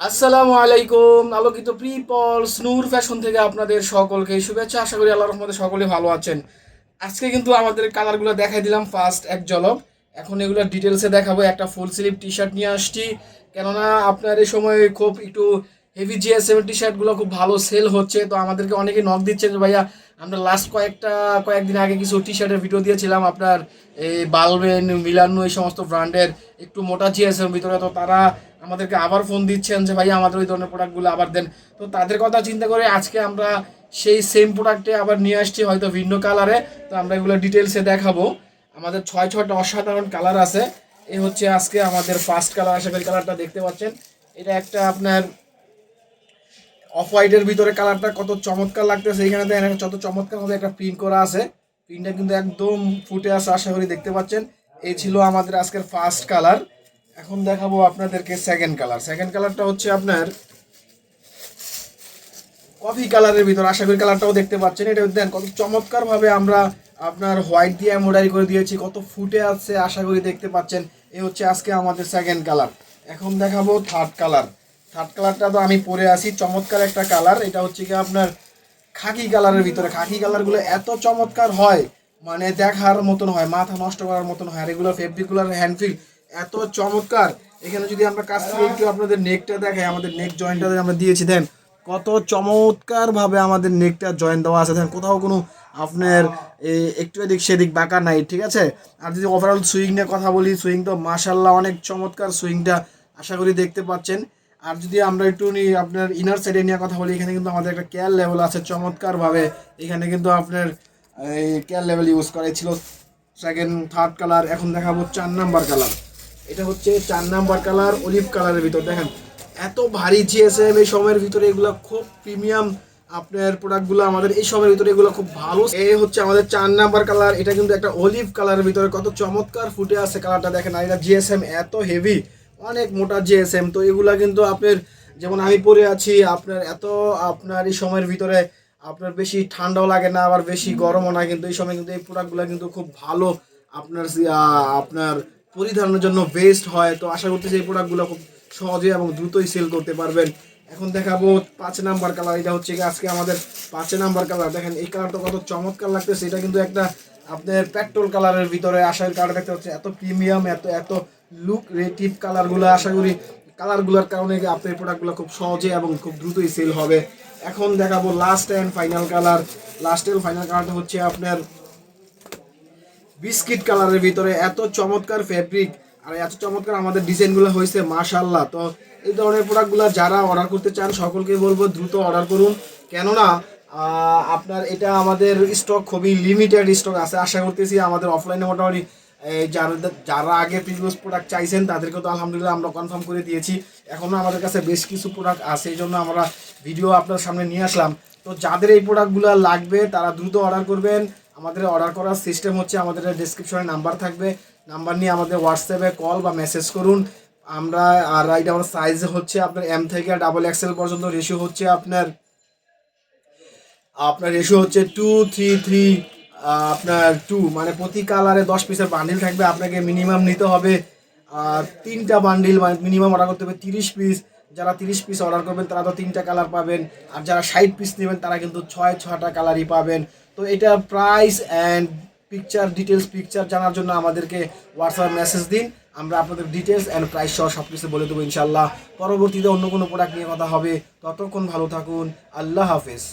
আসসালামু আলাইকুম, আলোকিত প্রিপলস নূর ফ্যাশন থেকে আপনাদের সকলকে শুভেচ্ছা। আশা করি আল্লাহর রহমতে সকলে ভালো আছেন। আজকে কিন্তু আমাদের কালারগুলো দেখাই দিলাম ফার্স্ট এক ঝলক। এখন এগুলো ডিটেলসে দেখাবো। একটা ফুল স্লিভ টি শার্ট নিয়ে আসছি। কেননা আপনার এই সময় খুব একটু হেভি জিএসএম টি শার্টগুলো খুব ভালো সেল হচ্ছে। তো আমাদেরকে অনেকে নক দিচ্ছে যে, ভাইয়া আমরা লাস্ট কয়েকটা, কয়েকদিন আগে কিছু টি শার্টের ভিডিও দিয়েছিলাম আপনার এই বালবেন মিলানো এই সমস্ত ব্র্যান্ডের একটু মোটা জিএসএম ভিতরে। তো তারা আমাদেরকে আবার ফোন দিচ্ছেন যে ভাই আমাদের ওই ধরনের প্রোডাক্টগুলো আবার দেন। তো তাদের কথা চিন্তা করে আজকে আমরা সেই সেম প্রোডাক্টে আবার নিয়ে আসছি হয়তো ভিন্ন কালারে তো আমরা এগুলো ডিটেলসে দেখাবো। আমাদের ছয়, ছয়টা অসাধারণ কালার আছে। এই হচ্ছে আজকে আমাদের ফার্স্ট কালার আশা কালারটা দেখতে পাচ্ছেন। এটা একটা আপনার অফ হোয়াইটের ভিতরে কালারটা কত চমৎকার লাগতেছে। এইখানে দেখেন কত চমৎকার ভাবে একটা প্রিন্ট করা আছে প্রিন্টটা কিন্তু একদম ফুটে আছে, আশা করি দেখতে পাচ্ছেন। এই ছিল আমাদের আজকের ফার্স্ট কালার এখন দেখাবো আপনাদেরকে সেকেন্ড কালার সেকেন্ড কালারটা হচ্ছে আপনার কফি কালারের ভিতর, আশা করি কালারটাও দেখতে পাচ্ছেন। এটা দেন কত চমৎকার ভাবে আমরা আপনার হোয়াইট দিয়ে এমব্রয়ডারি করে দিয়েছি, কত ফুটে আছে, আশা করি দেখতে পাচ্ছেন। এই হচ্ছে আজকে আমাদের সেকেন্ড কালার এখন দেখাবো থার্ড কালার থার্ড কালারটা তো আমি পরে আসি। চমৎকার একটা কালার। এটা হচ্ছে কি আপনার খাকি কালারের ভিতরে। খাকি কালারগুলো এত চমৎকার হয় মানে দেখার মতন হয়, মাথা নষ্ট করার মতন হয়। আর এগুলো ফেব্রিকুলার হ্যান্ডফিল এত চমৎকার। এখানে যদি আমরা থেকে একটু আপনাদের নেকটা দেখাই, আমাদের নেক জয়েন্টটা আমরা দিয়েছি। দেন, কত চমৎকার ভাবে আমাদের নেকটা জয়েন্ট দেওয়া আছে। দেন, কোথাও কোনো আপনার একটু এদিক সেদিক বাঁকা নাই, ঠিক আছে? আর যদি ওভারঅল সুইং নিয়ে কথা বলি সুইং তো মাসাল্লাহ অনেক চমৎকার সুইংটা আশা করি দেখতে পাচ্ছেন। আর যদি আমরা একটু আপনার ইনার সাইডে নিয়ে কথা বলি, এখানে কিন্তু আমাদের একটা কেয়ার লেভেল আছে চমৎকারভাবে। এখানে কিন্তু আপনার, এই কেয়ার লেভেল ইউজ করা ছিল সেকেন্ড থার্ড কালার এখন দেখাবো চার নাম্বার কালার এটা হচ্ছে চার নাম্বার কালার অলিভ কালারের ভিতর, দেখেন। এত ভারী জিএসএম এই সময়ের ভিতরে এগুলো খুব প্রিমিয়াম আপনার প্রোডাক্টগুলো আমাদের এই সময়ের ভিতরে এগুলো খুব ভালো। এই হচ্ছে আমাদের চার নাম্বার কালার এটা কিন্তু একটা অলিভ কালারের ভিতরে কত চমৎকার ফুটে আছে কালারটা দেখেন। আর এটা জিএসএম এত হেভি অনেক মোটা জিএসএম তো এগুলা কিন্তু আপনার যেমন আমি পরে আছি আপনার এত আপনার এই সময়ের ভিতরে আপনার বেশি ঠান্ডাও লাগে না আবার বেশি গরমও না কিন্তু এই সময় কিন্তু এই প্রোডাক্টগুলো কিন্তু খুব ভালো আপনার আপনার পরিধানের জন্য বেস্ট হয়। তো আশা করতেছি এই প্রোডাক্টগুলো খুব সহজে এবং দ্রুতই সেল করতে পারবেন। এখন দেখাবো পাঁচ নাম্বার কালার এটা হচ্ছে আজকে আমাদের পাঁচ নাম্বার কালার দেখেন এই কালারটা কত চমৎকার লাগতেছে। এটা কিন্তু একটা আপনার পেট্রোল কালারের ভিতরে আশার কালার দেখতে হচ্ছে এত প্রিমিয়াম এত এত লুক রেটিভ কালারগুলো আশা করি কালারগুলোর কারণে আপনার প্রোডাক্টগুলো খুব সহজে এবং খুব দ্রুতই সেল হবে। এখন দেখাবো last and final colour last and final কালারটা হচ্ছে আপনার বিস্কিট কালারের ভিতরে। এত চমৎকার ফেব্রিক আর এত চমৎকার আমাদের ডিজাইনগুলো হয়েছে মাশাল্লাহ তো এই ধরনের প্রোডাক্টগুলো যারা অর্ডার করতে চান, সকলকে বলব দ্রুত অর্ডার করুন। কেননা আপনার এটা আমাদের স্টক খুবই লিমিটেড স্টক আছে। আশা করতেছি আমাদের অফলাইনে মোটামুটি যারা যারা আগে প্রিভিয়াস প্রোডাক্ট চাইছেন তাদেরকে তো আলহামদুলিল্লাহ আমরা কনফার্ম করে দিয়েছি। এখনও আমাদের কাছে বেশ কিছু প্রোডাক্ট আছে এই জন্য আমরা ভিডিও আপনার সামনে নিয়ে আসলাম। তো যাদের এই প্রোডাক্টগুলো লাগবে, তারা দ্রুত অর্ডার করবেন। আমাদের অর্ডার করার সিস্টেম হচ্ছে আমাদের ডিসক্রিপশনে নাম্বার থাকবে। নাম্বার নিয়ে আমাদের হোয়াটসঅ্যাপে কল বা মেসেজ করুন। আমরা, আর এটা আমার সাইজ হচ্ছে আপনার এম থেকে ডাবল এক্সেল পর্যন্ত রেশিও হচ্ছে আপনার আপনার রেশিও হচ্ছে টু থ্রি থ্রি আপনার টু মানে প্রতি কালারে দশ পিসের বান্ডিল থাকবে, আপনাকে মিনিমাম নিতে হবে আর তিনটা বান্ডিল মানে মিনিমাম অর্ডার করতে হবে তিরিশ পিস যারা তিরিশ পিস অর্ডার করবেন, তারা তো তিনটা কালার পাবেন। আর যারা ষাট পিস নেবেন, তারা কিন্তু ছয়, ছটা কালারই পাবেন। তো এটা price and picture details picture জানার জন্য আমাদেরকে হোয়াটসঅ্যাপ মেসেজ দিন। আমরা আপনাদের ডিটেলস অ্যান্ড প্রাইস সহ সব কিছু বলে দেবো ইনশাল্লাহ পরবর্তীতে অন্য কোনো প্রোডাক্ট নিয়ে কথা হবে। ততক্ষণ ভালো থাকুন। আল্লাহ হাফেজ।